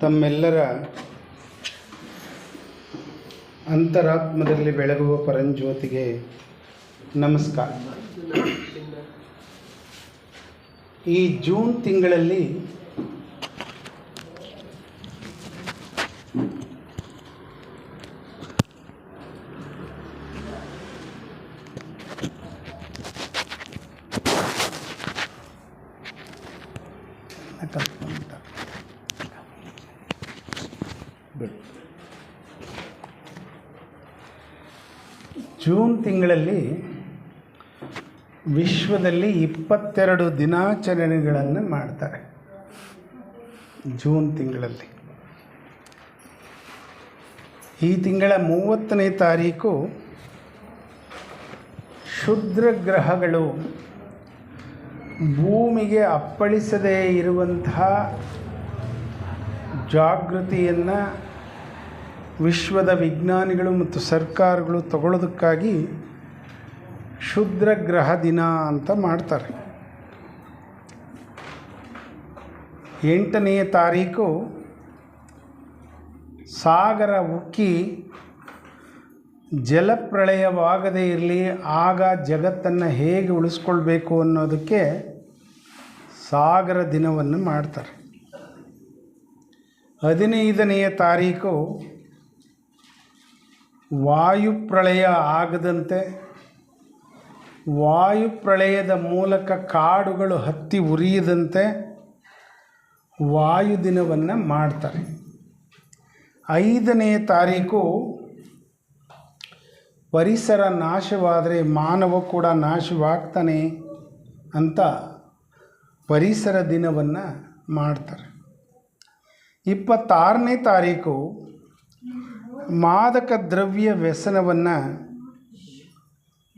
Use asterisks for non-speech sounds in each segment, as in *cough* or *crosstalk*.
ತಮ್ಮೆಲ್ಲರ ಅಂತರಾತ್ಮದಲ್ಲಿ ಬೆಳಗುವ ಪರಂಜ್ಯೋತಿಗೆ ನಮಸ್ಕಾರ. ಈ ಜೂನ್ ತಿಂಗಳಲ್ಲಿ ಬಿಡು ಜೂನ್ ತಿಂಗಳಲ್ಲಿ ವಿಶ್ವದಲ್ಲಿ ಇಪ್ಪತ್ತೆರಡು ದಿನಾಚರಣೆಗಳನ್ನು ಮಾಡ್ತಾರೆ. ಜೂನ್ ತಿಂಗಳಲ್ಲಿ. ಈ ತಿಂಗಳ ಮೂವತ್ತನೇ ತಾರೀಕು ಕ್ಷುದ್ರ ಗ್ರಹಗಳು. ಭೂಮಿಗೆ ಅಪ್ಪಳಿಸದೇ ಇರುವಂತಹ ಜಾಗೃತಿಯನ್ನು ವಿಶ್ವದ ವಿಜ್ಞಾನಿಗಳು ಮತ್ತು ಸರ್ಕಾರಗಳು ತಗೊಳ್ಳೋದಕ್ಕಾಗಿ ಕ್ಷುದ್ರ ಗ್ರಹ ದಿನ ಅಂತ ಮಾಡ್ತಾರೆ. ಎಂಟನೆಯ ತಾರೀಕು ಸಾಗರ ಉಕ್ಕಿ ಜಲಪ್ರಳಯವಾಗದೇ ಇರಲಿ, ಆಗ ಜಗತ್ತನ್ನು ಹೇಗೆ ಉಳಿಸ್ಕೊಳ್ಬೇಕು ಅನ್ನೋದಕ್ಕೆ ಸಾಗರ ದಿನವನ್ನು ಮಾಡ್ತಾರೆ. ಹದಿನೈದನೆಯ ತಾರೀಕು ವಾಯುಪ್ರಳಯ ಆಗದಂತೆ ವಾಯುಪ್ರಳಯದ ಮೂಲಕ ಕಾಡುಗಳು ಹತ್ತಿ ಉರಿಯದಂತೆ ವಾಯು ದಿನವನ್ನು ಮಾಡ್ತಾರೆ. ಐದನೇ ತಾರೀಕು ಪರಿಸರ ನಾಶವಾದರೆ ಮಾನವ ಕೂಡ ನಾಶವಾಗ್ತಾನೆ ಅಂತ ಪರಿಸರ ದಿನವನ್ನು ಮಾಡ್ತಾರೆ. ಇಪ್ಪತ್ತಾರನೇ ತಾರೀಕು ಮಾದಕ ದ್ರವ್ಯ ವ್ಯಸನವನ್ನು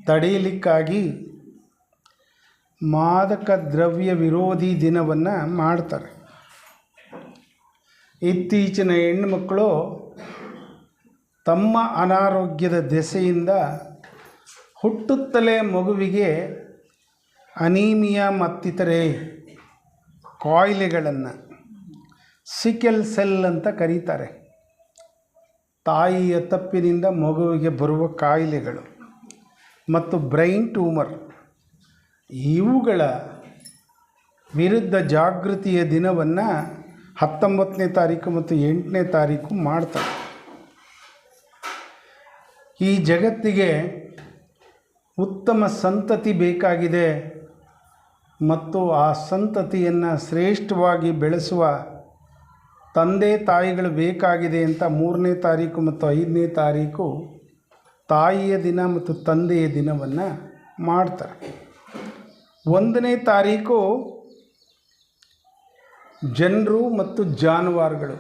ತಡೆಯಲಿಕ್ಕಾಗಿ ಮಾದಕ ದ್ರವ್ಯ ವಿರೋಧಿ ದಿನವನ್ನು ಮಾಡ್ತಾರೆ. ಇತ್ತೀಚಿನ ಹೆಣ್ಣುಮಕ್ಕಳು ತಮ್ಮ ಅನಾರೋಗ್ಯದ ದೆಸೆಯಿಂದ ಹುಟ್ಟುತ್ತಲೇ ಮಗುವಿಗೆ ಅನೀಮಿಯಾ ಮತ್ತಿತರೆ ಕಾಯಿಲೆಗಳನ್ನು ಸಿಕೆಲ್ ಸೆಲ್ ಅಂತ ಕರೀತಾರೆ. ತಾಯಿಯ ತಪ್ಪಿನಿಂದ ಮಗುವಿಗೆ ಬರುವ ಕಾಯಿಲೆಗಳು. ಮತ್ತು ಬ್ರೈನ್ ಟ್ಯೂಮರ್. ಇವುಗಳ ವಿರುದ್ಧ ಜಾಗೃತಿಯ ದಿನವನ್ನು ಹತ್ತೊಂಬತ್ತನೇ ತಾರೀಕು ಮತ್ತು ಎಂಟನೇ ತಾರೀಕು ಮಾಡ್ತಾರೆ. ಈ ಜಗತ್ತಿಗೆ ಉತ್ತಮ ಸಂತತಿ ಬೇಕಾಗಿದೆ ಮತ್ತು ಆ ಸಂತತಿಯನ್ನು ಶ್ರೇಷ್ಠವಾಗಿ ಬೆಳೆಸುವ ತಂದೆ ತಾಯಿಗಳು ಬೇಕಾಗಿದೆ ಅಂತ ಮೂರನೇ ತಾರೀಕು ಮತ್ತು ಐದನೇ ತಾರೀಕು ತಾಯಿಯ ದಿನ ಮತ್ತು ತಂದೆಯ ದಿನವನ್ನು ಮಾಡ್ತಾರೆ. ಒಂದನೇ ತಾರೀಕು ಜನರು ಮತ್ತು ಜಾನುವಾರುಗಳು.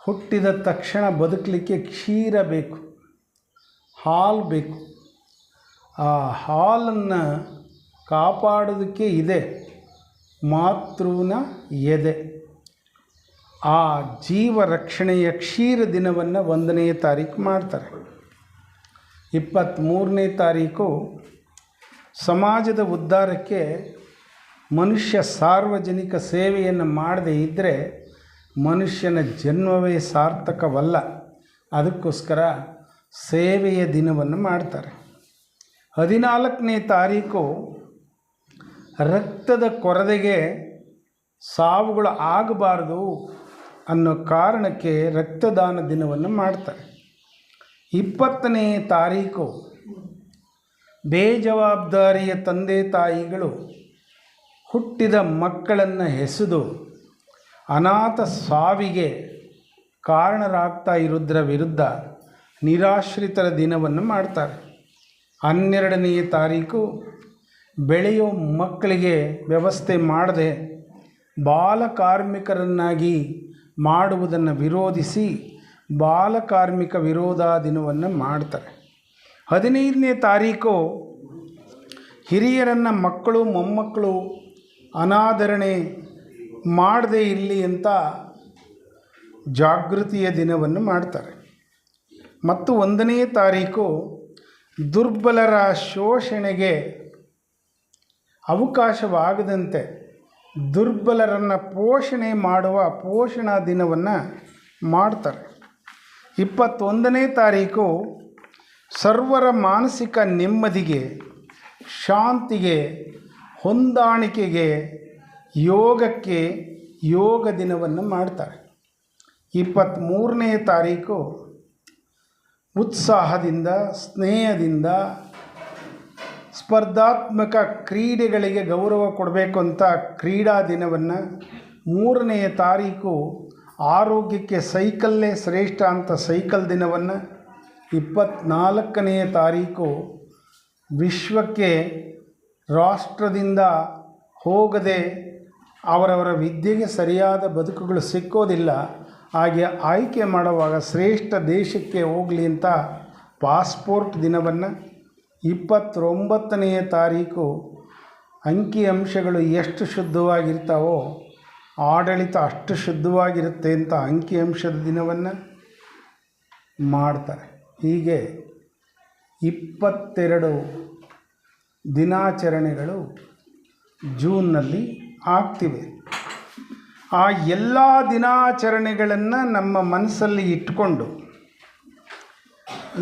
ಹುಟ್ಟಿದ ತಕ್ಷಣ ಬದುಕಲಿಕ್ಕೆ ಕ್ಷೀರ ಬೇಕು, ಹಾಲು ಬೇಕು. ಆ ಹಾಲನ್ನು ಕಾಪಾಡೋದಕ್ಕೆ ಇದೆ, ಮಾತೃನ ಎದೆ. ಆ ಜೀವ ರಕ್ಷಣೆಯ ಕ್ಷೀರ ದಿನವನ್ನು ಒಂದನೇ ತಾರೀಕು ಮಾಡ್ತಾರೆ. ಇಪ್ಪತ್ತ್ಮೂರನೇ ತಾರೀಕು ಸಮಾಜದ ಉದ್ಧಾರಕ್ಕೆ ಮನುಷ್ಯ ಸಾರ್ವಜನಿಕ ಸೇವೆಯನ್ನು ಮಾಡದೇ ಇದ್ದರೆ ಮನುಷ್ಯನ ಜನ್ಮವೇ ಸಾರ್ಥಕವಲ್ಲ. ಅದಕ್ಕೋಸ್ಕರ ಸೇವೆಯ ದಿನವನ್ನು ಮಾಡ್ತಾರೆ. ಹದಿನಾಲ್ಕನೇ ತಾರೀಕು ರಕ್ತದ ಕೊರತೆಗೆ ಸಾವುಗಳು ಆಗಬಾರ್ದು. ಅನ್ನೋ ಕಾರಣಕ್ಕೆ ರಕ್ತದಾನ ದಿನವನ್ನು ಮಾಡ್ತಾರೆ. ಇಪ್ಪತ್ತನೇ ತಾರೀಕು, ಬೇಜವಾಬ್ದಾರಿಯ ತಂದೆ ತಾಯಿಗಳು ಹುಟ್ಟಿದ ಮಕ್ಕಳನ್ನು ಎಸೆದು ಅನಾಥ ಸಾವಿಗೆ ಕಾರಣರಾಗ್ತಾ ಇರೋದ್ರ ವಿರುದ್ಧ ನಿರಾಶ್ರಿತರ ದಿನವನ್ನು ಮಾಡ್ತಾರೆ. ಹನ್ನೆರಡನೇ ತಾರೀಕು, ಬೆಳೆಯೋ ಮಕ್ಕಳಿಗೆ ವ್ಯವಸ್ಥೆ ಮಾಡದೆ ಬಾಲಕಾರ್ಮಿಕರನ್ನಾಗಿ ಮಾಡುವುದನ್ನು ವಿರೋಧಿಸಿ ಬಾಲಕಾರ್ಮಿಕ ವಿರೋಧ ದಿನವನ್ನು ಮಾಡ್ತಾರೆ. ಹದಿನೈದನೇ ತಾರೀಕು ಹಿರಿಯರನ್ನು ಮಕ್ಕಳು, ಮೊಮ್ಮಕ್ಕಳು ಅನಾದರಣೆ ಮಾಡದೇ ಇರಲಿ ಅಂತ ಜಾಗೃತಿಯ ದಿನವನ್ನು ಮಾಡ್ತಾರೆ. ಮತ್ತು ಒಂದನೇ ತಾರೀಕು ದುರ್ಬಲರ ಶೋಷಣೆಗೆ ಅವಕಾಶವಾಗದಂತೆ ದುರ್ಬಲರನ್ನು ಪೋಷಣೆ ಮಾಡುವ ಪೋಷಣಾ ದಿನವನ್ನು ಮಾಡ್ತಾರೆ. ಇಪ್ಪತ್ತೊಂದನೇ ತಾರೀಕು ಸರ್ವರ ಮಾನಸಿಕ ನೆಮ್ಮದಿಗೆ, ಶಾಂತಿಗೆ, ಹೊಂದಾಣಿಕೆಗೆ, ಯೋಗಕ್ಕೆ ಯೋಗ ದಿನವನ್ನು ಮಾಡ್ತಾರೆ. ಇಪ್ಪತ್ತ್ಮೂರನೇ ತಾರೀಕು ಉತ್ಸಾಹದಿಂದ, ಸ್ನೇಹದಿಂದ ಸ್ಪರ್ಧಾತ್ಮಕ ಕ್ರೀಡೆಗಳಿಗೆ ಗೌರವ ಕೊಡಬೇಕು ಅಂತ ಕ್ರೀಡಾ ದಿನವನ್ನು ಮೂರನೆಯ ತಾರೀಕು ಆರೋಗ್ಯಕ್ಕೆ ಸೈಕಲ್ಲೇ ಶ್ರೇಷ್ಠ ಅಂತ ಸೈಕಲ್ ದಿನವನ್ನು ಇಪ್ಪತ್ನಾಲ್ಕನೆಯ ತಾರೀಕು ವಿಶ್ವಕ್ಕೆ ರಾಷ್ಟ್ರದಿಂದ ಹೋಗದೆ ಅವರವರ ವಿದ್ಯೆಗೆ ಸರಿಯಾದ ಬದುಕುಗಳು ಸಿಕ್ಕೋದಿಲ್ಲ, ಹಾಗೆ ಆಯ್ಕೆ ಮಾಡುವಾಗ ಶ್ರೇಷ್ಠ ದೇಶಕ್ಕೆ ಹೋಗಲಿ ಅಂತ ಪಾಸ್ಪೋರ್ಟ್ ದಿನವನ್ನು ಇಪ್ಪತ್ತೊಂಬತ್ತನೆಯ ತಾರೀಕು ಅಂಕಿ ಅಂಶಗಳು ಎಷ್ಟು ಶುದ್ಧವಾಗಿರ್ತಾವೋ ಆಡಳಿತ ಅಷ್ಟು ಶುದ್ಧವಾಗಿರುತ್ತೆ ಅಂತ ಅಂಕಿ ಅಂಶದ ದಿನವನ್ನು ಮಾಡ್ತಾರೆ. ಹೀಗೆ ಇಪ್ಪತ್ತೆರಡು ದಿನಾಚರಣೆಗಳು ಜೂನ್ನಲ್ಲಿ ಆಗ್ತಿವೆ. ಆ ಎಲ್ಲ ದಿನಾಚರಣೆಗಳನ್ನು ನಮ್ಮ ಮನಸ್ಸಲ್ಲಿ ಇಟ್ಕೊಂಡು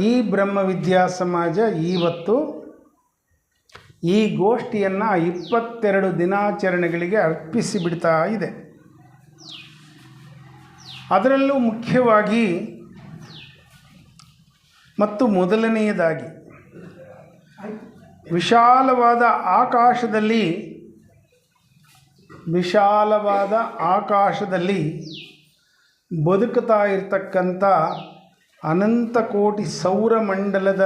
ಈ ಬ್ರಹ್ಮವಿದ್ಯಾ ಸಮಾಜ ಇವತ್ತು ಈ ಗೋಷ್ಠಿಯನ್ನು ಇಪ್ಪತ್ತೆರಡು ದಿನಾಚರಣೆಗಳಿಗೆ ಅರ್ಪಿಸಿ ಬಿಡ್ತಾ ಇದೆ. ಅದರಲ್ಲೂ ಮುಖ್ಯವಾಗಿ ಮತ್ತು ಮೊದಲನೆಯದಾಗಿ ವಿಶಾಲವಾದ ಆಕಾಶದಲ್ಲಿ ವಿಶಾಲವಾದ ಆಕಾಶದಲ್ಲಿ ಬದುಕುತ್ತಾ ಇರತಕ್ಕಂಥ ಅನಂತ ಕೋಟಿ ಸೌರಮಂಡಲದ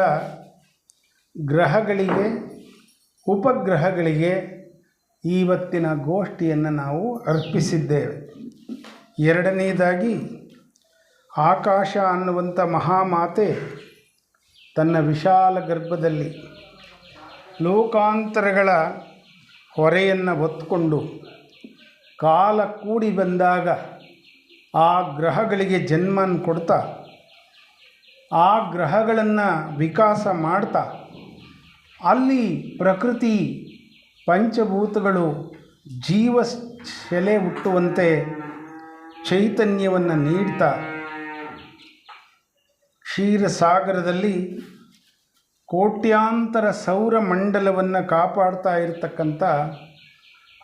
ಗ್ರಹಗಳಿಗೆ, ಉಪಗ್ರಹಗಳಿಗೆ ಇವತ್ತಿನ ಗೋಷ್ಠಿಯನ್ನು ನಾವು ಅರ್ಪಿಸಿದ್ದೇವೆ. ಎರಡನೆಯದಾಗಿ ಆಕಾಶ ಅನ್ನುವಂಥ ಮಹಾಮಾತೆ ತನ್ನ ವಿಶಾಲ ಗರ್ಭದಲ್ಲಿ ಲೋಕಾಂತರಗಳ ಹೊರೆಯನ್ನು ಹೊತ್ಕೊಂಡು ಕಾಲ ಕೂಡಿ ಬಂದಾಗ ಆ ಗ್ರಹಗಳಿಗೆ ಜನ್ಮನ ಕೊಡ್ತಾ ಆ ಗ್ರಹಗಳನ್ನು ವಿಕಾಸ ಮಾಡ್ತಾ, ಅಲ್ಲಿ ಪ್ರಕೃತಿ ಪಂಚಭೂತಗಳು ಜೀವ ಶೆಲೆ ಹುಟ್ಟುವಂತೆ ಚೈತನ್ಯವನ್ನು ನೀಡ್ತಾ, ಕ್ಷೀರಸಾಗರದಲ್ಲಿ ಕೋಟ್ಯಾಂತರ ಸೌರಮಂಡಲವನ್ನು ಕಾಪಾಡ್ತಾ ಇರತಕ್ಕಂಥ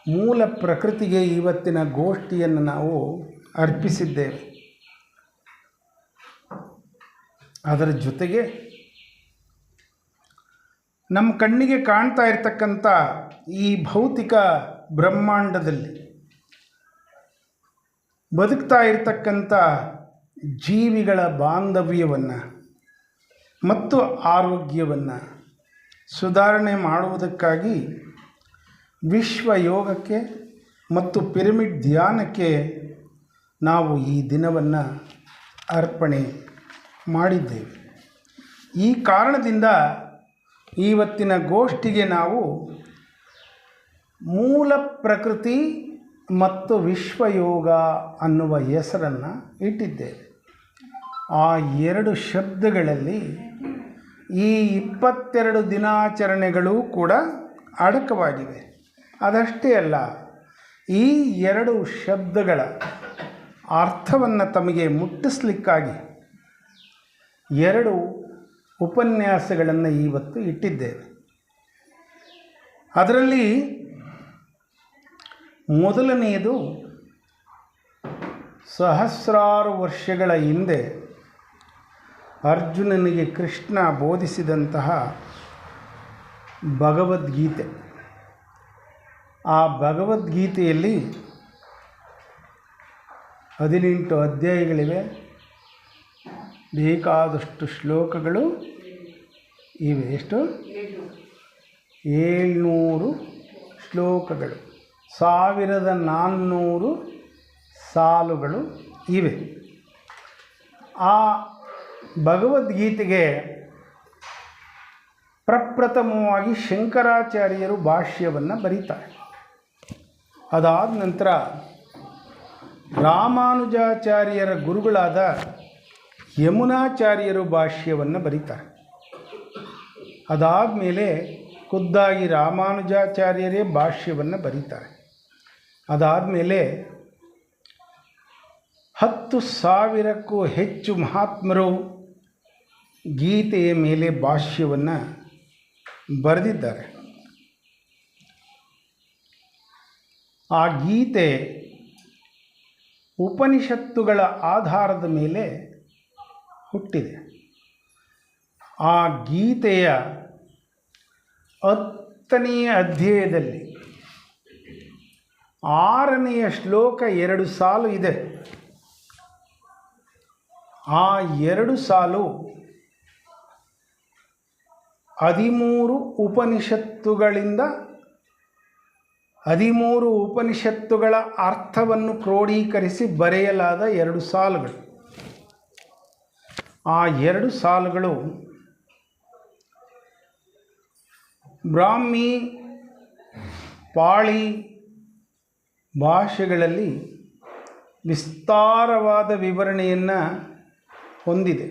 ಮೂಲ ಪ್ರಕೃತಿಗೆ ಇವತ್ತಿನ ಗೋಷ್ಠಿಯನ್ನು ನಾವು ಅರ್ಪಿಸಿದ್ದೇವೆ. ಅದರ ಜೊತೆಗೆ ನಮ್ಮ ಕಣ್ಣಿಗೆ ಕಾಣ್ತಾ ಇರತಕ್ಕಂಥ ಈ ಭೌತಿಕ ಬ್ರಹ್ಮಾಂಡದಲ್ಲಿ ಬದುಕ್ತಾ ಇರತಕ್ಕಂಥ ಜೀವಿಗಳ ಬಾಂಧವ್ಯವನ್ನು ಮತ್ತು ಆರೋಗ್ಯವನ್ನು ಸುಧಾರಣೆ ಮಾಡುವುದಕ್ಕಾಗಿ ವಿಶ್ವ ಯೋಗಕ್ಕೆ ಮತ್ತು ಪಿರಮಿಡ್ ಧ್ಯಾನಕ್ಕೆ ನಾವು ಈ ದಿನವನ್ನು ಅರ್ಪಣೆ ಮಾಡಿದ್ದೇವೆ. ಈ ಕಾರಣದಿಂದ ಇವತ್ತಿನ ಗೋಷ್ಠಿಗೆ ನಾವು ಮೂಲ ಪ್ರಕೃತಿ ಮತ್ತು ವಿಶ್ವಯೋಗ ಅನ್ನುವ ಹೆಸರನ್ನು ಇಟ್ಟಿದ್ದೇವೆ. ಆ ಎರಡು ಶಬ್ದಗಳಲ್ಲಿ ಈ ಇಪ್ಪತ್ತೆರಡು ದಿನಾಚರಣೆಗಳು ಕೂಡ ಅಡಕವಾಗಿವೆ. ಅದಷ್ಟೇ ಅಲ್ಲ, ಈ ಎರಡು ಶಬ್ದಗಳ ಅರ್ಥವನ್ನು ತಮಗೆ ಮುಟ್ಟಿಸ್ಲಿಕ್ಕಾಗಿ ಎರಡು ಉಪನ್ಯಾಸಗಳನ್ನು ಇವತ್ತು ಇಟ್ಟಿದ್ದೇವೆ. ಅದರಲ್ಲಿ ಮೊದಲನೆಯದು ಸಹಸ್ರಾರು ವರ್ಷಗಳ ಹಿಂದೆ ಅರ್ಜುನನಿಗೆ ಕೃಷ್ಣ ಬೋಧಿಸಿದಂತಹ ಭಗವದ್ಗೀತೆ. ಆ ಭಗವದ್ಗೀತೆಯಲ್ಲಿ ಹದಿನೆಂಟು ಅಧ್ಯಾಯಗಳಿವೆ. ಬೇಕಾದಷ್ಟು ಶ್ಲೋಕಗಳು ಇವೆ. ಎಷ್ಟು? ಏಳ್ನೂರು ಶ್ಲೋಕಗಳು. ಸಾವಿರದ ನಾನ್ನೂರು ಸಾಲುಗಳು ಇವೆ. ಆ ಭಗವದ್ಗೀತೆಗೆ ಪ್ರಪ್ರಥಮವಾಗಿ ಶಂಕರಾಚಾರ್ಯರು ಭಾಷ್ಯವನ್ನು ಬರೀತಾರೆ. ಅದಾದ ನಂತರ ರಾಮಾನುಜಾಚಾರ್ಯರ ಗುರುಗಳಾದ ಯಮುನಾಚಾರ್ಯರು ಭಾಷ್ಯವನ್ನು ಬರೀತಾರೆ. ಅದಾದ ಮೇಲೆ ಖುದ್ದಾಗಿ ರಾಮಾನುಜಾಚಾರ್ಯರೇ ಭಾಷ್ಯವನ್ನು ಬರೀತಾರೆ. ಅದಾದ ಮೇಲೆ ಹತ್ತು ಸಾವಿರಕ್ಕೂ ಹೆಚ್ಚು ಮಹಾತ್ಮರು ಗೀತೆಯ ಮೇಲೆ ಭಾಷ್ಯವನ್ನು ಬರೆದಿದ್ದಾರೆ. ಆ ಗೀತೆ ಉಪನಿಷತ್ತುಗಳ ಆಧಾರದ ಮೇಲೆ ಹುಟ್ಟಿದೆ. ಆ ಗೀತೆಯ ಹತ್ತನೆಯ ಅಧ್ಯಾಯದಲ್ಲಿ ಆರನೆಯ ಶ್ಲೋಕ ಎರಡು ಸಾಲು ಇದೆ. ಆ ಎರಡು ಸಾಲು ಹದಿಮೂರು ಉಪನಿಷತ್ತುಗಳಿಂದ ಹದಿಮೂರು ಉಪನಿಷತ್ತುಗಳ ಅರ್ಥವನ್ನು ಕ್ರೋಢೀಕರಿಸಿ ಬರೆಯಲಾದ ಎರಡು ಸಾಲುಗಳು. ಆ ಎರಡು ಸಾಲುಗಳು ಬ್ರಾಹ್ಮಿ ಪಾಳಿ ಭಾಷೆಗಳಲ್ಲಿ ವಿಸ್ತಾರವಾದ ವಿವರಣೆಯನ್ನು ಹೊಂದಿದೆ.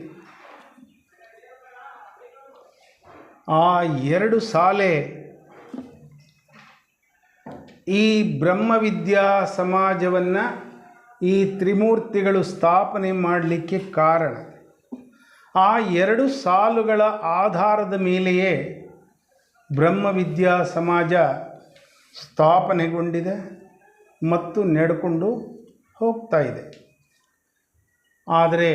ಆ ಎರಡು ಸಾಲೆ ಈ ಬ್ರಹ್ಮವಿದ್ಯಾ ಸಮಾಜವನ್ನು ಈ ತ್ರಿಮೂರ್ತಿಗಳು ಸ್ಥಾಪನೆ ಮಾಡಲಿಕ್ಕೆ ಕಾರಣ. ಆ ಎರಡು ಸಾಲುಗಳ ಆಧಾರದ ಮೇಲೆಯೇ ಬ್ರಹ್ಮವಿದ್ಯಾ ಸಮಾಜ ಸ್ಥಾಪನೆಗೊಂಡಿದೆ ಮತ್ತು ನಡ್ಕೊಂಡು ಹೋಗ್ತಾ ಇದೆ. ಆದರೆ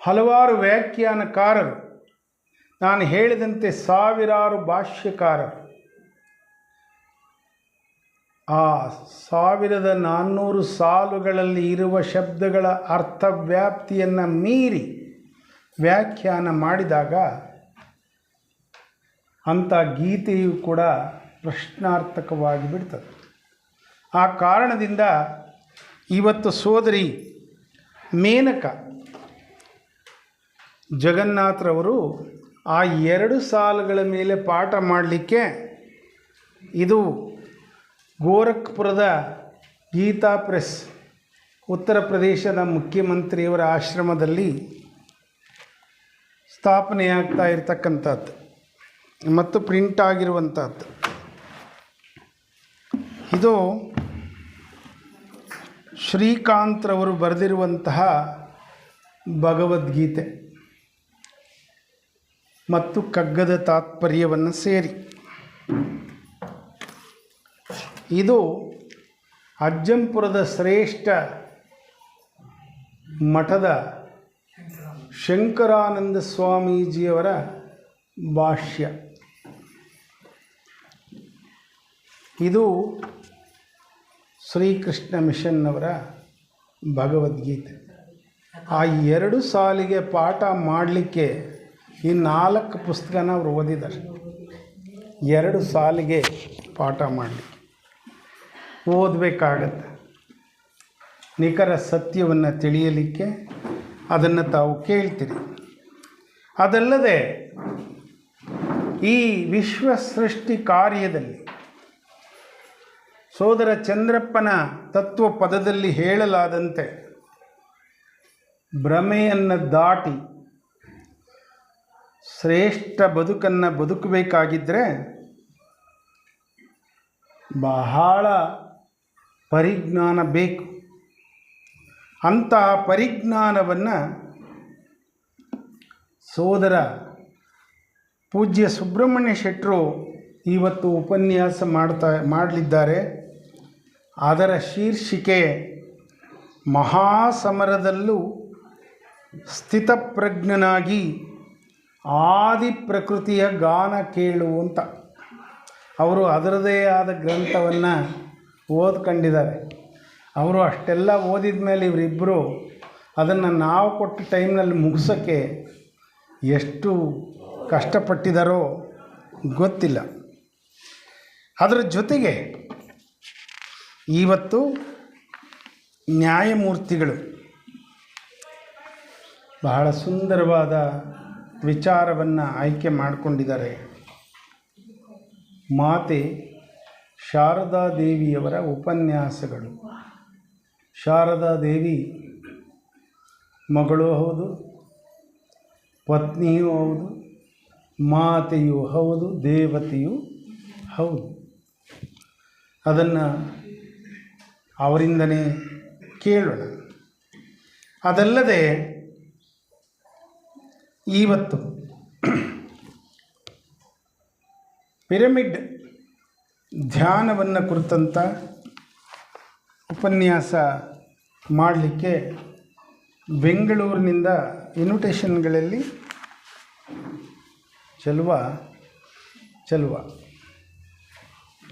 ಹಲವಾರು ವ್ಯಾಖ್ಯಾನಕಾರರು, ನಾನು ಹೇಳಿದಂತೆ ಸಾವಿರಾರು ಭಾಷ್ಯಕಾರರು, ಆ ಸಾವಿರದ ನಾನ್ನೂರು ಸಾಲುಗಳಲ್ಲಿ ಇರುವ ಶಬ್ದಗಳ ಅರ್ಥವ್ಯಾಪ್ತಿಯನ್ನು ಮೀರಿ ವ್ಯಾಖ್ಯಾನ ಮಾಡಿದಾಗ ಅಂಥ ಗೀತೆಯು ಕೂಡ ಪ್ರಶ್ನಾರ್ಥಕವಾಗಿ ಬಿಡ್ತದೆ ಆ ಕಾರಣದಿಂದ ಇವತ್ತು ಸೋದರಿ ಮೇನಕ ಜಗನ್ನಾಥರವರು ಆ ಎರಡು ಸಾಲುಗಳ ಮೇಲೆ ಪಾಠ ಮಾಡಲಿಕ್ಕೆ ಇದು ಗೋರಖ್ಪುರದ ಗೀತಾ ಪ್ರೆಸ್ ಉತ್ತರ ಪ್ರದೇಶದ ಮುಖ್ಯಮಂತ್ರಿಯವರ ಆಶ್ರಮದಲ್ಲಿ ಸ್ಥಾಪನೆಯಾಗ್ತಾ ಇರತಕ್ಕಂಥದ್ದು. ಮತ್ತು ಪ್ರಿಂಟ್ ಆಗಿರುವಂಥದ್ದು. ಇದು ಶ್ರೀಕಾಂತ್ರವರು ಬರೆದಿರುವಂತಹ ಭಗವದ್ಗೀತೆ. ಮತ್ತು ಕಗ್ಗದ ತಾತ್ಪರ್ಯವನ್ನು ಸೇರಿ. ಇದು ಅಜ್ಜಂಪುರದ ಶ್ರೇಷ್ಠ ಮಠದ ಶಂಕರಾನಂದ ಸ್ವಾಮೀಜಿಯವರ ಭಾಷ್ಯ. ಇದು ಶ್ರೀಕೃಷ್ಣ ಮಿಷನ್ನವರ ಭಗವದ್ಗೀತೆ. ಆ ಎರಡು ಸಾಲಿಗೆ ಪಾಠ ಮಾಡಲಿಕ್ಕೆ ಈ ನಾಲ್ಕು ಪುಸ್ತಕನ ಅವರು ಓದಿದ್ದಾರೆ. ಎರಡು ಸಾಲಿಗೆ ಪಾಠ ಮಾಡಲಿಕ್ಕೆ. ಓದಬೇಕಾಗತ್ತೆ. ನಿಖರ ಸತ್ಯವನ್ನು ತಿಳಿಯಲಿಕ್ಕೆ ಅದನ್ನು ತಾವು ಕೇಳ್ತೀರಿ. ಅದಲ್ಲದೆ ಈ ವಿಶ್ವ ಸೃಷ್ಟಿ ಕಾರ್ಯದಲ್ಲಿ ಸೋದರ ಚಂದ್ರಪ್ಪನ ತತ್ವ ಪದದಲ್ಲಿ ಹೇಳಲಾದಂತೆ ಭ್ರಮೆಯನ್ನು ದಾಟಿ ಶ್ರೇಷ್ಠ ಬದುಕನ್ನು ಬದುಕಬೇಕಾಗಿದ್ದರೆ ಬಹಳ ಪರಿಜ್ಞಾನ ಬೇಕು. ಅಂತಹ ಪರಿಜ್ಞಾನವನ್ನು ಸೋದರ ಪೂಜ್ಯ ಸುಬ್ರಹ್ಮಣ್ಯ ಶೆಟ್ಟರು ಇವತ್ತು ಉಪನ್ಯಾಸ ಮಾಡ್ತಾ, ಮಾಡಲಿದ್ದಾರೆ. ಅದರ ಶೀರ್ಷಿಕೆ, ಮಹಾಸಮರದಲ್ಲೂ ಸ್ಥಿತಪ್ರಜ್ಞನಾಗಿ ಆದಿ ಪ್ರಕೃತಿಯ ಗಾನ ಕೇಳು ಅಂತ. ಅವರು ಅದರದೇ ಆದ ಗ್ರಂಥವನ್ನು ಓದ್ಕೊಂಡಿದ್ದಾರೆ. ಅವರು ಅಷ್ಟೆಲ್ಲ ಓದಿದ ಮೇಲೆ ಇವರಿಬ್ಬರು ಅದನ್ನು ನಾವು ಕೊಟ್ಟ ಟೈಮ್ನಲ್ಲಿ ಮುಗಿಸೋಕ್ಕೆ ಎಷ್ಟು ಕಷ್ಟಪಟ್ಟಿದ್ದಾರೋ ಗೊತ್ತಿಲ್ಲ. ಅದರ ಜೊತೆಗೆ ಇವತ್ತು ನ್ಯಾಯಮೂರ್ತಿಗಳು ಬಹಳ ಸುಂದರವಾದ ವಿಚಾರವನ್ನು ಆಯ್ಕೆ ಮಾಡಿಕೊಂಡಿದ್ದಾರೆ. ಮಾತೆ ಶಾರದಾ ದೇವಿಯವರ ಉಪನ್ಯಾಸಗಳು. ಶಾರದಾ ದೇವಿ ಮಗಳು ಹೌದು, ಪತ್ನಿಯೂ ಹೌದು, ಮಾತೆಯೂ ಹೌದು, ದೇವತೆಯೂ ಹೌದು. ಅದನ್ನು ಅವರಿಂದನೇ ಕೇಳೋಣ. ಅದಲ್ಲದೆ ಇವತ್ತು *clears throat* ಪಿರಮಿಡ್ ಧ್ಯಾನವನ್ನು ಕುರಿತಂಥ ಉಪನ್ಯಾಸ ಮಾಡಲಿಕ್ಕೆ ಬೆಂಗಳೂರಿನಿಂದ ಇನ್ವಿಟೇಷನ್ಗಳಲ್ಲಿ ಚಲುವ ಚಲುವ,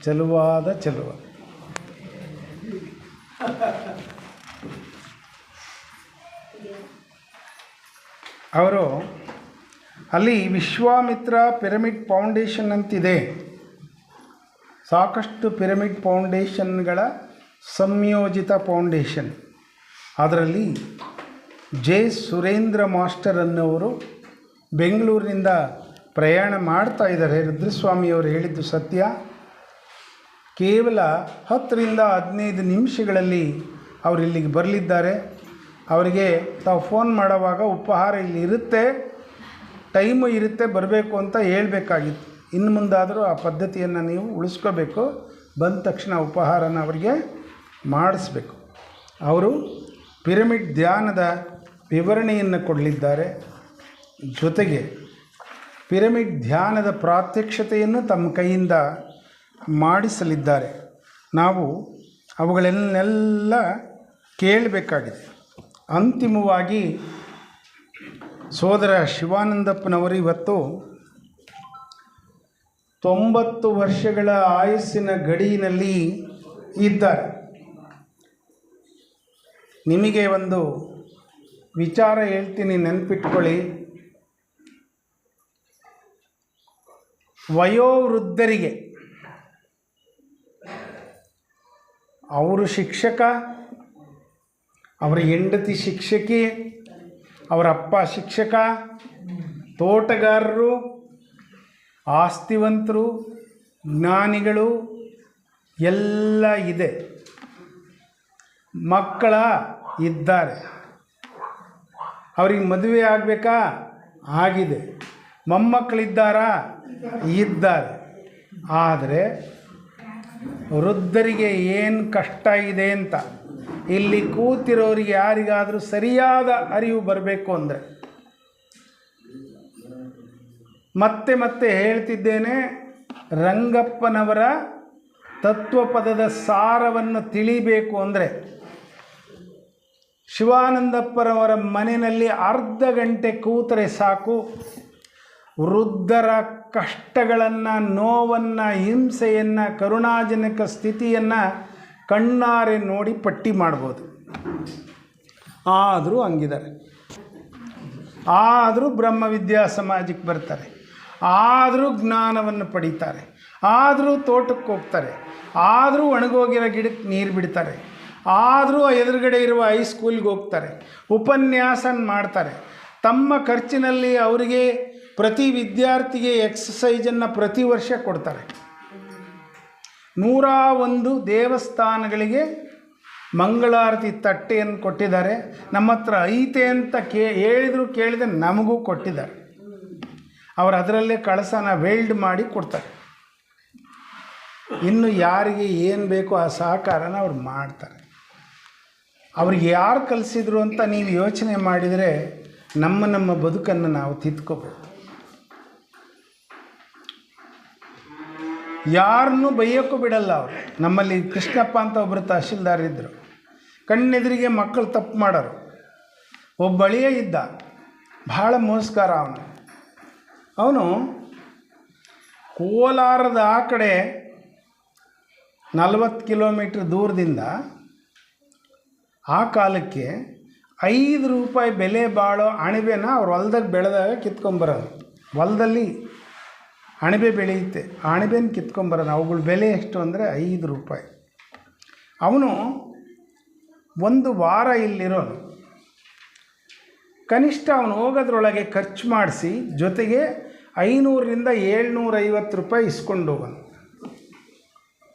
ಚಲುವಾದ ಚಲುವ. ಅವರು, ಅಲ್ಲಿ ವಿಶ್ವಾಮಿತ್ರ ಪಿರಮಿಡ್ ಫೌಂಡೇಶನ್ ಅಂತಿದೆ. ಸಾಕಷ್ಟು ಪಿರಮಿಡ್ ಫೌಂಡೇಶನ್ಗಳ ಸಂಯೋಜಿತ ಫೌಂಡೇಶನ್. ಅದರಲ್ಲಿ ಜೆ ಸುರೇಂದ್ರ ಮಾಸ್ಟರ್ ಅನ್ನೋರು ಬೆಂಗಳೂರಿನಿಂದ ಪ್ರಯಾಣ ಮಾಡ್ತಾ ಇದ್ದಾರೆ. ರುದ್ರಸ್ವಾಮಿಯವರು ಹೇಳಿದ್ದು ಸತ್ಯ. ಕೇವಲ ಹತ್ತರಿಂದ ಹದಿನೈದು ನಿಮಿಷಗಳಲ್ಲಿ ಅವರು ಇಲ್ಲಿಗೆ ಬರಲಿದ್ದಾರೆ. ಅವರಿಗೆ ತಾವು ಫೋನ್ ಮಾಡೋವಾಗ ಉಪಹಾರ ಇಲ್ಲಿ ಇರುತ್ತೆ, ಟೈಮು ಇರುತ್ತೆ, ಬರಬೇಕು ಅಂತ ಹೇಳಬೇಕಾಗಿತ್ತು. ಇನ್ನು ಮುಂದಾದರೂ ಆ ಪದ್ಧತಿಯನ್ನು ನೀವು ಉಳಿಸ್ಕೋಬೇಕು. ಬಂದ ತಕ್ಷಣ ಉಪಹಾರನ ಅವರಿಗೆ ಮಾಡಿಸ್ಬೇಕು. ಅವರು ಪಿರಮಿಡ್ ಧ್ಯಾನದ ವಿವರಣೆಯನ್ನು ಕೊಡಲಿದ್ದಾರೆ. ಜೊತೆಗೆ ಪಿರಮಿಡ್ ಧ್ಯಾನದ ಪ್ರಾತ್ಯಕ್ಷತೆಯನ್ನು ತಮ್ಮ ಕೈಯಿಂದ ಮಾಡಿಸಲಿದ್ದಾರೆ. ನಾವು ಅವುಗಳನ್ನೆಲ್ಲ ಕೇಳಬೇಕಾಗಿದೆ. ಅಂತಿಮವಾಗಿ ಸೋದರ ಶಿವಾನಂದಪ್ಪನವರು ಇವತ್ತು ತೊಂಬತ್ತು ವರ್ಷಗಳ ಆಯಸ್ಸಿನ ಗಡಿಯಲ್ಲಿ ಇದ್ದಾರೆ. ನಿಮಗೆ ಒಂದು ವಿಚಾರ ಹೇಳ್ತೀನಿ, ನೆನಪಿಟ್ಕೊಳ್ಳಿ. ವಯೋವೃದ್ಧರಿಗೆ, ಅವರು ಶಿಕ್ಷಕ, ಅವರ ಹೆಂಡತಿ ಶಿಕ್ಷಕಿ, ಅವರ ಅಪ್ಪ ಶಿಕ್ಷಕ, ತೋಟಗಾರರು, ಆಸ್ತಿವಂತರು, ಜ್ಞಾನಿಗಳು, ಎಲ್ಲ ಇದೆ. ಮಕ್ಕಳ ಇದ್ದಾರೆ. ಅವ್ರಿಗೆ ಮದುವೆ ಆಗಬೇಕಾ? ಆಗಿದೆ. ಮೊಮ್ಮಕ್ಕಳಿದ್ದಾರಾ? ಇದ್ದಾರೆ. ಆದರೆ ವೃದ್ಧರಿಗೆ ಏನು ಕಷ್ಟ ಇದೆ ಅಂತ, ಇಲ್ಲಿ ಕೂತಿರೋರಿಗೆ ಯಾರಿಗಾದರೂ ಸರಿಯಾದ ಅರಿವು ಬರಬೇಕು ಅಂದರೆ. ಮತ್ತೆ ಮತ್ತೆ ಹೇಳ್ತಿದ್ದೇನೆ, ರಂಗಪ್ಪನವರ ತತ್ವಪದದ ಸಾರವನ್ನು ತಿಳಿಬೇಕು ಅಂದರೆ. ಶಿವಾನಂದಪ್ಪರವರ ಮನೆಯಲ್ಲಿ ಅರ್ಧ ಗಂಟೆ ಕೂತರೆ ಸಾಕು. ವೃದ್ಧರ ಕಷ್ಟಗಳನ್ನು, ನೋವನ್ನು, ಹಿಂಸೆಯನ್ನು, ಕರುಣಾಜನಕ ಸ್ಥಿತಿಯನ್ನು ಕಣ್ಣಾರೆ ನೋಡಿ ಪಟ್ಟಿ ಮಾಡ್ಬೋದು. ಆದರೂ ಹಂಗಿದ್ದಾರೆ. ಆದರೂ ಬ್ರಹ್ಮವಿದ್ಯಾ ಸಮಾಜಕ್ಕೆ ಬರ್ತಾರೆ. ಆದರೂ ಜ್ಞಾನವನ್ನು ಪಡೀತಾರೆ. ಆದರೂ ತೋಟಕ್ಕೆ ಹೋಗ್ತಾರೆ. ಆದರೂ ಒಣಗೋಗಿರೋ ಗಿಡಕ್ಕೆ ನೀರು ಬಿಡ್ತಾರೆ. ಆದರೂ ಎದುರುಗಡೆ ಇರುವ ಹೈಸ್ಕೂಲ್ಗೆ ಹೋಗ್ತಾರೆ, ಉಪನ್ಯಾಸನ ಮಾಡ್ತಾರೆ. ತಮ್ಮ ಖರ್ಚಿನಲ್ಲಿ ಅವರಿಗೆ ಪ್ರತಿ ವಿದ್ಯಾರ್ಥಿಗೆ ಎಕ್ಸಸೈಜನ್ನು ಪ್ರತಿ ವರ್ಷ ಕೊಡ್ತಾರೆ. ನೂರ ಒಂದು ದೇವಸ್ಥಾನಗಳಿಗೆ ಮಂಗಳಾರತಿ ತಟ್ಟೆಯನ್ನು ಕೊಟ್ಟಿದ್ದಾರೆ. ನಮ್ಮ ಹತ್ರ ಐತೆ ಅಂತ ಕೇ, ಹೇಳಿದ್ರು ಕೇಳಿದೆ ನಮಗೂ ಕೊಟ್ಟಿದ್ದಾರೆ. ಅವರು ಅದರಲ್ಲೇ ಕಳಸನ ವೆಲ್ಡ್ ಮಾಡಿ ಕೊಡ್ತಾರೆ. ಇನ್ನು ಯಾರಿಗೆ ಏನು ಬೇಕೋ ಆ ಸಹಕಾರನ ಅವ್ರು ಮಾಡ್ತಾರೆ. ಅವ್ರಿಗೆ ಯಾರು ಕಲಿಸಿದ್ರು ಅಂತ ನೀವು ಯೋಚನೆ ಮಾಡಿದರೆ ನಮ್ಮ ನಮ್ಮ ಬದುಕನ್ನು ನಾವು ತಿದ್ಕೋಬೇಕು. ಯಾರನ್ನೂ ಬೈಯೋಕ್ಕೂ ಬಿಡಲ್ಲ ಅವರು. ನಮ್ಮಲ್ಲಿ ಕೃಷ್ಣಪ್ಪ ಅಂತ ಒಬ್ಬರು ತಹಶೀಲ್ದಾರ್ ಇದ್ದರು ಕಣ್ಣೆದುರಿಗೆ ಮಕ್ಕಳು ತಪ್ಪು ಮಾಡೋರು. ಒಬ್ಬ ಅಳಿಯ ಇದ್ದ. ಭಾಳ ಮೋಸ್ಕಾರ ಅವನು. ಅವನು ಕೋಲಾರದ ಆ ಕಡೆ ನಲವತ್ತು ಕಿಲೋಮೀಟ್ರ್ ದೂರದಿಂದ ಆ ಕಾಲಕ್ಕೆ ಐದು ರೂಪಾಯಿ ಬೆಲೆ ಬಾಳೋ ಅಣಬೆನ ಅವ್ರು ಹೊಲ್ದಾಗ ಬೆಳೆದಾಗ ಕಿತ್ಕೊಂಬರೋದು. ಹೊಲದಲ್ಲಿ ಅಣಬೆ ಬೆಳೆಯುತ್ತೆ. ಆ ಅಣಬೆನ ಕಿತ್ಕೊಂಬರೋದು. ಅವುಗಳ ಬೆಲೆ ಎಷ್ಟು ಅಂದರೆ ಐದು ರೂಪಾಯಿ. ಅವನು ಒಂದು ವಾರ ಇಲ್ಲಿರೋನು. ಕನಿಷ್ಠ ಅವನು ಹೋಗೋದ್ರೊಳಗೆ ಖರ್ಚು ಮಾಡಿಸಿ ಜೊತೆಗೆ ಐನೂರರಿಂದ ಏಳ್ನೂರೈವತ್ತು ರೂಪಾಯಿ ಇಸ್ಕೊಂಡು ಹೋಗೋನು.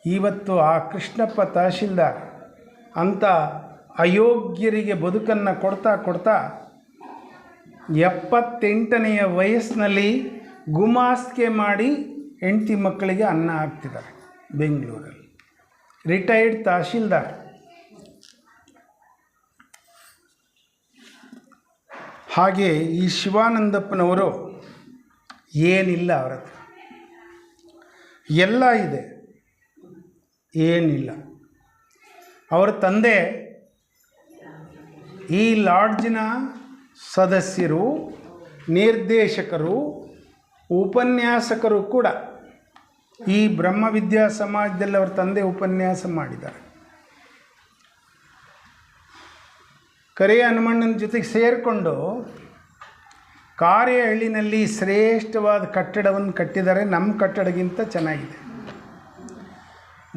ಇವತ್ತು ಆ ಕೃಷ್ಣಪ್ಪ ತಹಶೀಲ್ದಾರ್ ಅಂಥ ಅಯೋಗ್ಯರಿಗೆ ಬದುಕನ್ನು ಕೊಡ್ತಾ ಕೊಡ್ತಾ ಎಪ್ಪತ್ತೆಂಟನೆಯ ವಯಸ್ಸಿನಲ್ಲಿ ಗುಮಾಸ್ಕೆ ಮಾಡಿ ಹೆಂಡತಿ ಮಕ್ಕಳಿಗೆ ಅನ್ನ ಹಾಕ್ತಿದ್ದಾರೆ ಬೆಂಗಳೂರಲ್ಲಿ. ರಿಟೈರ್ಡ್ ತಹಶೀಲ್ದಾರ್. ಹಾಗೆ ಈ ಶಿವಾನಂದಪ್ಪನವರು ಏನಿಲ್ಲ ಅವರ ಎಲ್ಲ ಇದೆ. ಏನಿಲ್ಲ. ಅವರ ತಂದೆ ಈ ಲಾಡ್ಜಿನ ಸದಸ್ಯರು, ನಿರ್ದೇಶಕರು, ಉಪನ್ಯಾಸಕರು ಕೂಡ ಈ ಬ್ರಹ್ಮವಿದ್ಯಾ ಸಮಾಜದಲ್ಲಿ ಅವರ ತಂದೆ ಉಪನ್ಯಾಸ ಮಾಡಿದ್ದಾರೆ. ಕರೆ ಹನುಮಣ್ಣನ ಜೊತೆಗೆ ಸೇರಿಕೊಂಡು ಕಾರ್ಯಹಳ್ಳಿನಲ್ಲಿ ಶ್ರೇಷ್ಠವಾದ ಕಟ್ಟಡವನ್ನು ಕಟ್ಟಿದ್ದಾರೆ. ನಮ್ಮ ಕಟ್ಟಡಗಿಂತ ಚೆನ್ನಾಗಿದೆ.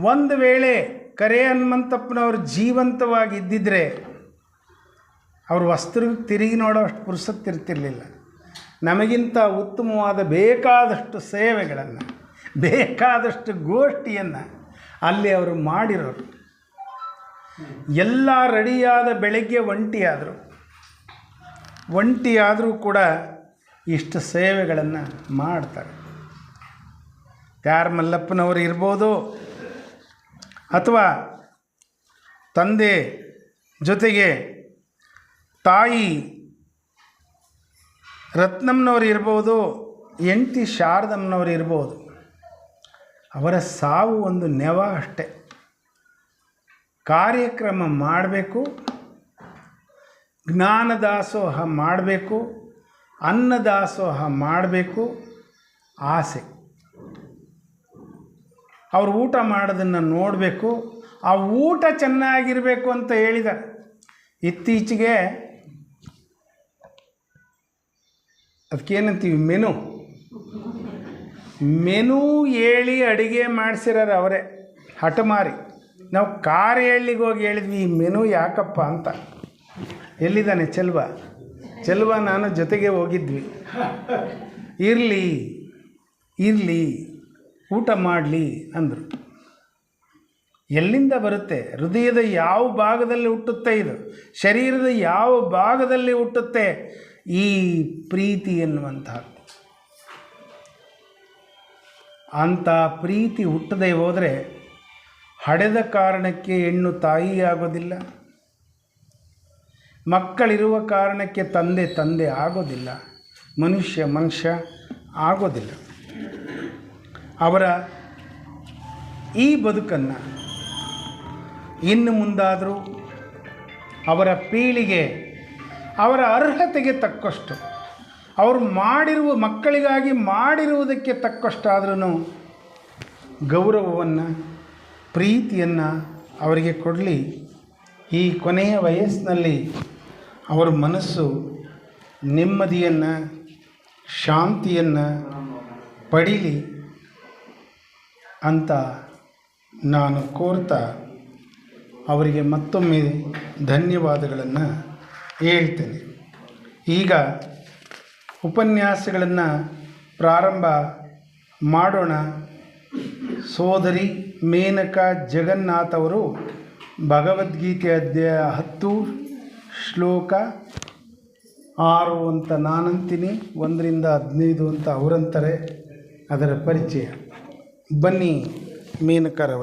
ಒಂದು ವೇಳೆ ಕರೆ ಹನುಮಂತಪ್ಪನವರು ಜೀವಂತವಾಗಿದ್ದಿದ್ರೆ ಅವರು ವಸ್ತ್ರ ತಿರುಗಿ ನೋಡೋಷ್ಟು ಪುರುಸತ್ತಿರ್ತಿರ್ಲಿಲ್ಲ ನಮಗಿಂತ ಉತ್ತಮವಾದ ಬೇಕಾದಷ್ಟು ಸೇವೆಗಳನ್ನು, ಬೇಕಾದಷ್ಟು ಗೋಷ್ಠಿಯನ್ನು ಅಲ್ಲಿ ಅವರು ಮಾಡಿರೋರು. ಎಲ್ಲ ರೆಡಿಯಾದ ಬೆಳಗ್ಗೆ ಒಂಟಿಯಾದರು. ಒಂಟಿಯಾದರೂ ಕೂಡ ಇಷ್ಟು ಸೇವೆಗಳನ್ನು ಮಾಡ್ತಾರೆ. ಯಾರು ಮಲ್ಲಪ್ಪನವರು ಇರ್ಬೋದು ಅಥವಾ ತಂದೆ ಜೊತೆಗೆ ತಾಯಿ ರತ್ನಮ್ನವ್ರು ಇರ್ಬೋದು ಎಂಟಿ ಶಾರದಮ್ಮನವ್ರು ಇರ್ಬೋದು, ಅವರ ಸಾವು ಒಂದು ನೆವ ಅಷ್ಟೆ. ಕಾರ್ಯಕ್ರಮ ಮಾಡಬೇಕು, ಜ್ಞಾನದಾಸೋಹ ಮಾಡಬೇಕು, ಅನ್ನದಾಸೋಹ ಮಾಡಬೇಕು, ಆಸೆ. ಅವರು ಊಟ ಮಾಡೋದನ್ನು ನೋಡಬೇಕು, ಆ ಊಟ ಚೆನ್ನಾಗಿರಬೇಕು ಅಂತ ಹೇಳಿದ ಇತ್ತೀಚೆಗೆ ಅದಕ್ಕೇನಂತೀವಿ ಮೆನು. ಮೆನು ಹೇಳಿ ಅಡುಗೆ ಮಾಡಿಸಿರೋರು ಅವರೇ, ಹಠಮಾರಿ. ನಾವು ಕಾರೇಳಿಗೆ ಹೋಗಿ ಹೇಳಿದ್ವಿ, ಈ ಮೆನು ಯಾಕಪ್ಪ ಅಂತ. ಎಲ್ಲಿದ್ದಾನೆ ಚೆಲ್ವ? ಚೆಲ್ವ ನಾನು ಜೊತೆಗೆ ಹೋಗಿದ್ವಿ. ಇರಲಿ ಇರಲಿ, ಊಟ ಮಾಡಲಿ ಅಂದರು. ಎಲ್ಲಿಂದ ಬರುತ್ತೆ? ಹೃದಯದ ಯಾವ ಭಾಗದಲ್ಲಿ ಹುಟ್ಟುತ್ತೆ ಇದು? ಶರೀರದ ಯಾವ ಭಾಗದಲ್ಲಿ ಹುಟ್ಟುತ್ತೆ? ಈ ಪ್ರೀತಿ ಎನ್ನುವಂಥದ್ದು ಅಂಥ ಪ್ರೀತಿ ಹುಟ್ಟದೆ ಹೋದರೆ ಹಡೆದ ಕಾರಣಕ್ಕೆ ಹೆಣ್ಣು ತಾಯಿ ಆಗೋದಿಲ್ಲ ಮಕ್ಕಳಿರುವ ಕಾರಣಕ್ಕೆ ತಂದೆ ತಂದೆ ಆಗೋದಿಲ್ಲ. ಮನುಷ್ಯ ಮನುಷ್ಯ ಆಗೋದಿಲ್ಲ. ಅವರ ಈ ಬದುಕನ್ನು ಇನ್ನು ಮುಂದಾದರೂ ಅವರ ಪೀಳಿಗೆ ಅವರ ಅರ್ಹತೆಗೆ ತಕ್ಕಷ್ಟು, ಅವರು ಮಾಡಿರುವ ಮಕ್ಕಳಿಗಾಗಿ ಮಾಡಿರುವುದಕ್ಕೆ ತಕ್ಕಷ್ಟಾದ್ರೂ ಗೌರವವನ್ನು, ಪ್ರೀತಿಯನ್ನು ಅವರಿಗೆ ಕೊಡಲಿ. ಈ ಕೊನೆಯ ವಯಸ್ಸಿನಲ್ಲಿ ಅವರ ಮನಸ್ಸು ನೆಮ್ಮದಿಯನ್ನು, ಶಾಂತಿಯನ್ನು ಪಡೀಲಿ ಅಂತ ನಾನು ಕೋರ್ತಾ ಅವರಿಗೆ ಮತ್ತೊಮ್ಮೆ ಧನ್ಯವಾದಗಳನ್ನು ಹೇಳ್ತೇನೆ. ಈಗ ಉಪನ್ಯಾಸಗಳನ್ನು ಪ್ರಾರಂಭ ಮಾಡೋಣ. ಸೋದರಿ ಮೇನಕಾ ಜಗನ್ನಾಥ್ ಅವರು ಭಗವದ್ಗೀತೆ ಅಧ್ಯಾಯ ಹತ್ತು, ಶ್ಲೋಕ ಆರು ಅಂತ ನಾನಂತೀನಿ, ಒಂದರಿಂದ ಹದಿನೈದು ಅಂತ ಅವರಂತಾರೆ ಅದರ ಪರಿಚಯ. ಬನ್ನಿ ಮೇನಕರವರು.